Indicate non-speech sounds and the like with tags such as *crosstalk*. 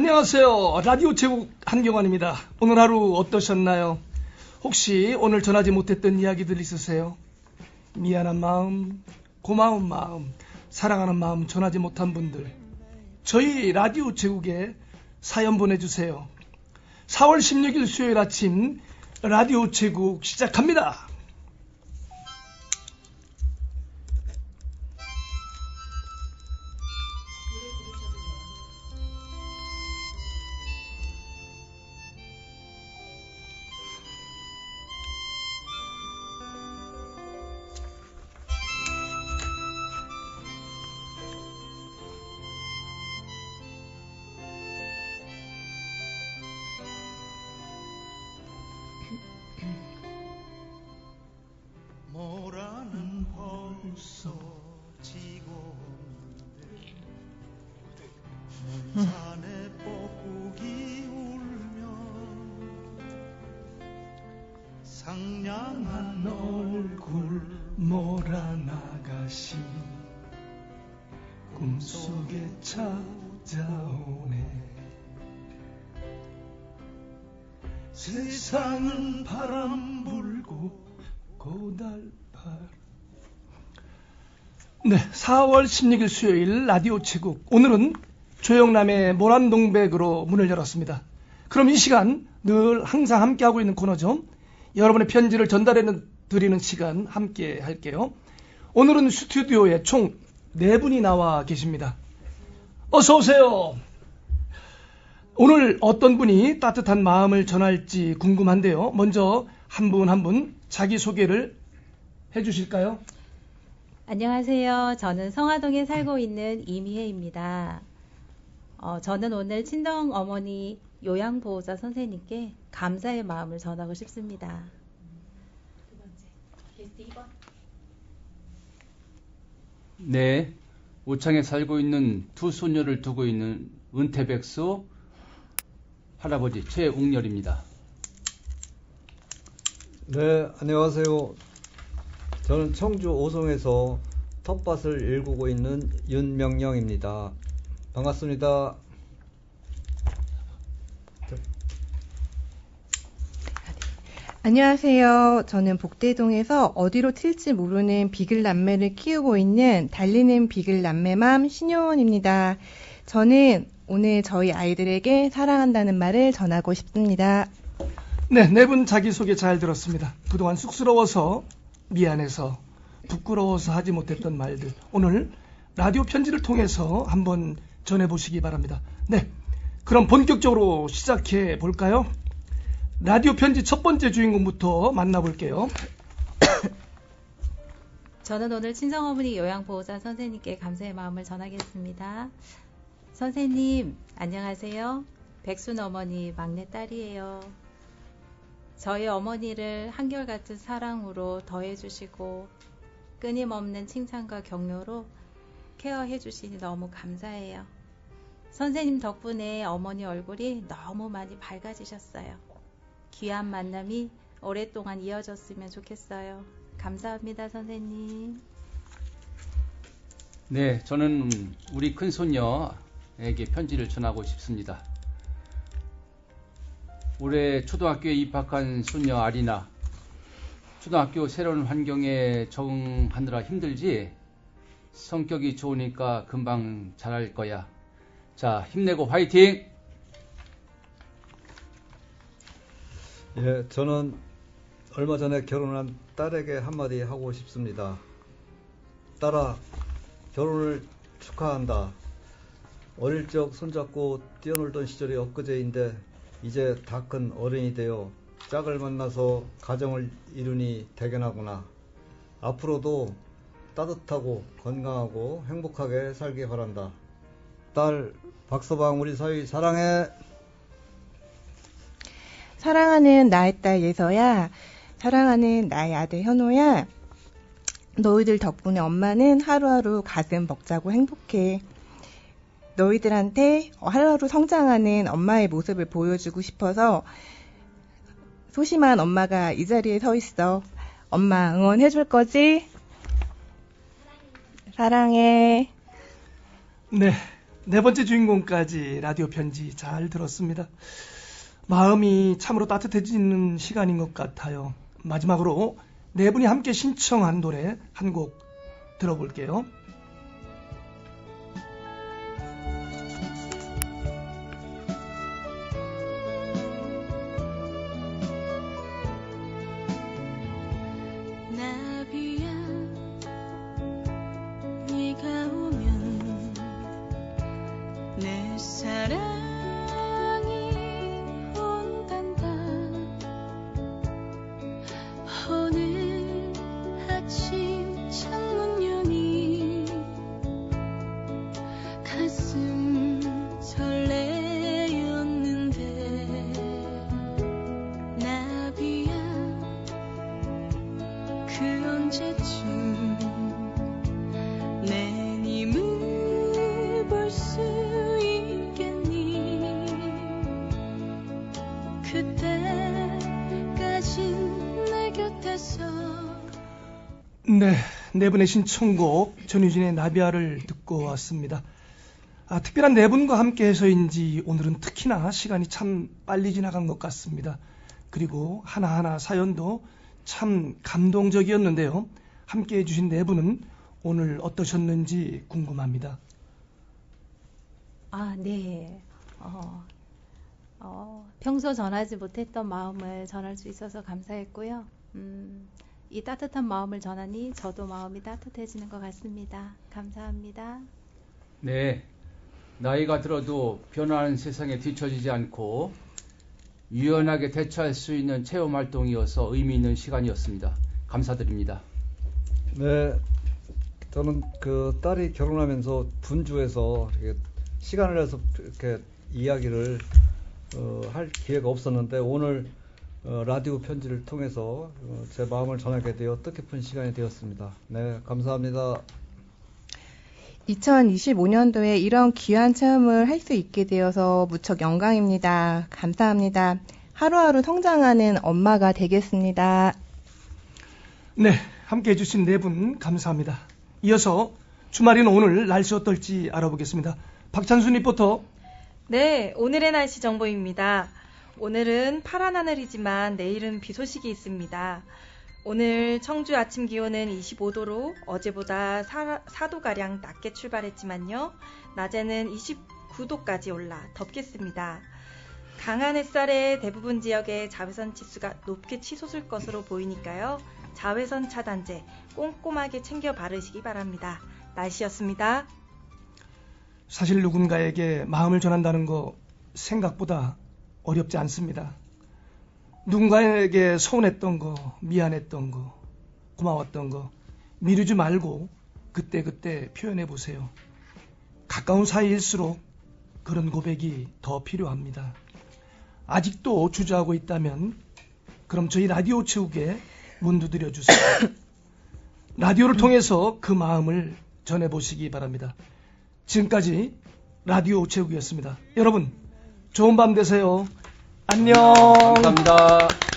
안녕하세요. 라디오 제국 한경환입니다. 오늘 하루 어떠셨나요? 혹시 오늘 전하지 못했던 이야기들 있으세요? 미안한 마음, 고마운 마음, 사랑하는 마음 전하지 못한 분들. 저희 라디오 제국에 사연 보내주세요. 4월 16일 수요일 아침 라디오 제국 시작합니다. 벌써 지고 산에 뻐꾸기 울면 상냥한 얼굴 몰아나가시 꿈속에 찾아오네. 세상은 바람 불고 고달팔 네, 4월 16일 수요일 라디오 제국 오늘은 조영남의 모란동백으로 문을 열었습니다. 그럼 이 시간 늘 항상 함께하고 있는 코너죠. 여러분의 편지를 전달해 드리는 시간 함께 할게요. 오늘은 스튜디오에 총 4분이 나와 계십니다. 어서 오세요. 오늘 어떤 분이 따뜻한 마음을 전할지 궁금한데요. 먼저 한 분 한분 자기 소개를 해 주실까요? 안녕하세요. 저는 성화동에 살고 있는 이미혜입니다. 어, 저는 오늘 친정 어머니 요양보호자 선생님께 감사의 마음을 전하고 싶습니다. 두 번째, 게스트 2번. 네, 오창에 살고 있는 두 소녀를 두고 있는 은퇴백수 할아버지 최웅렬입니다. 네, 안녕하세요. 저는 청주 오송에서 텃밭을 일구고 있는 윤명령입니다. 반갑습니다. 안녕하세요. 저는 복대동에서 어디로 튈지 모르는 비글 남매를 키우고 있는 달리는 비글 남매맘 신효원입니다. 저는 오늘 저희 아이들에게 사랑한다는 말을 전하고 싶습니다. 네, 네 분 자기소개 잘 들었습니다. 그동안 쑥스러워서, 미안해서, 부끄러워서 하지 못했던 말들. 오늘 라디오 편지를 통해서 한번 전해보시기 바랍니다. 네, 그럼 본격적으로 시작해 볼까요? 라디오 편지 첫 번째 주인공부터 만나볼게요. *coughs* 저는 오늘 친정어머니 요양보호자 선생님께 감사의 마음을 전하겠습니다. 선생님, 안녕하세요. 백순 어머니 막내딸이에요. 저희 어머니를 한결같은 사랑으로 더해주시고 끊임없는 칭찬과 격려로 케어해 주시니 너무 감사해요. 선생님 덕분에 어머니 얼굴이 너무 많이 밝아지셨어요. 귀한 만남이 오랫동안 이어졌으면 좋겠어요. 감사합니다, 선생님. 네, 저는 우리 큰 손녀에게 편지를 전하고 싶습니다. 올해 초등학교에 입학한 손녀 아리나. 초등학교 새로운 환경에 적응하느라 힘들지? 성격이 좋으니까 금방 잘할 거야. 자, 힘내고 화이팅! 예, 저는 얼마 전에 결혼한 딸에게 한마디 하고 싶습니다. 딸아, 결혼을 축하한다. 어릴 적 손잡고 뛰어놀던 시절이 엊그제인데 이제 다 큰 어른이 되어 짝을 만나서 가정을 이루니 대견하구나. 앞으로도 따뜻하고 건강하고 행복하게 살길 바란다. 딸 박서방 우리 사위 사랑해. 사랑하는 나의 딸 예서야, 사랑하는 나의 아들 현호야, 너희들 덕분에 엄마는 하루하루 가슴 벅차고 행복해. 너희들한테 하루하루 성장하는 엄마의 모습을 보여주고 싶어서 소심한 엄마가 이 자리에 서 있어. 엄마 응원해 줄 거지? 사랑해. 네, 네 번째 주인공까지 라디오 편지 잘 들었습니다. 마음이 참으로 따뜻해지는 시간인 것 같아요. 마지막으로 네 분이 함께 신청한 노래 한 곡 들어볼게요. 네, 네 분의 신청곡 전유진의 나비아를 듣고 왔습니다. 아, 특별한 네 분과 함께해서인지 오늘은 특히나 시간이 참 빨리 지나간 것 같습니다. 그리고 하나하나 사연도 참 감동적이었는데요. 함께해 주신 네 분은 오늘 어떠셨는지 궁금합니다. 아, 네. 어, 어, 평소 전하지 못했던 마음을 전할 수 있어서 감사했고요. 음, 이 따뜻한 마음을 전하니 저도 마음이 따뜻해지는 것 같습니다. 감사합니다. 네. 나이가 들어도 변화하는 세상에 뒤처지지 않고 유연하게 대처할 수 있는 체험 활동이어서 의미 있는 시간이었습니다. 감사드립니다. 네, 저는 그 딸이 결혼하면서 분주해서 이렇게 시간을 내서 이렇게 이야기를 어, 할 기회가 없었는데 오늘 어, 라디오 편지를 통해서 어, 제 마음을 전하게 되어 뜻깊은 시간이 되었습니다. 네, 감사합니다. 2025년도에 이런 귀한 체험을 할 수 있게 되어서 무척 영광입니다. 감사합니다. 하루하루 성장하는 엄마가 되겠습니다. 네, 함께 해주신 네 분 감사합니다. 이어서 주말인 오늘 날씨 어떨지 알아보겠습니다. 박찬순 리포터. 네, 오늘의 날씨 정보입니다. 오늘은 파란 하늘이지만 내일은 비 소식이 있습니다. 오늘 청주 아침 기온은 25도로 어제보다 4, 4도가량 낮게 출발했지만요. 낮에는 29도까지 올라 덥겠습니다. 강한 햇살에 대부분 지역에 자외선 지수가 높게 치솟을 것으로 보이니까요. 자외선 차단제 꼼꼼하게 챙겨 바르시기 바랍니다. 날씨였습니다. 사실 누군가에게 마음을 전한다는 거 생각보다 어렵지 않습니다. 누군가에게 서운했던 거, 미안했던 거, 고마웠던 거 미루지 말고 그때 그때 표현해 보세요. 가까운 사이일수록 그런 고백이 더 필요합니다. 아직도 주저하고 있다면 그럼 저희 라디오 채우게 문 두드려 주세요. 라디오를 통해서 그 마음을 전해 보시기 바랍니다. 지금까지 라디오 채우기였습니다. 여러분, 좋은 밤 되세요. 안녕. 감사합니다.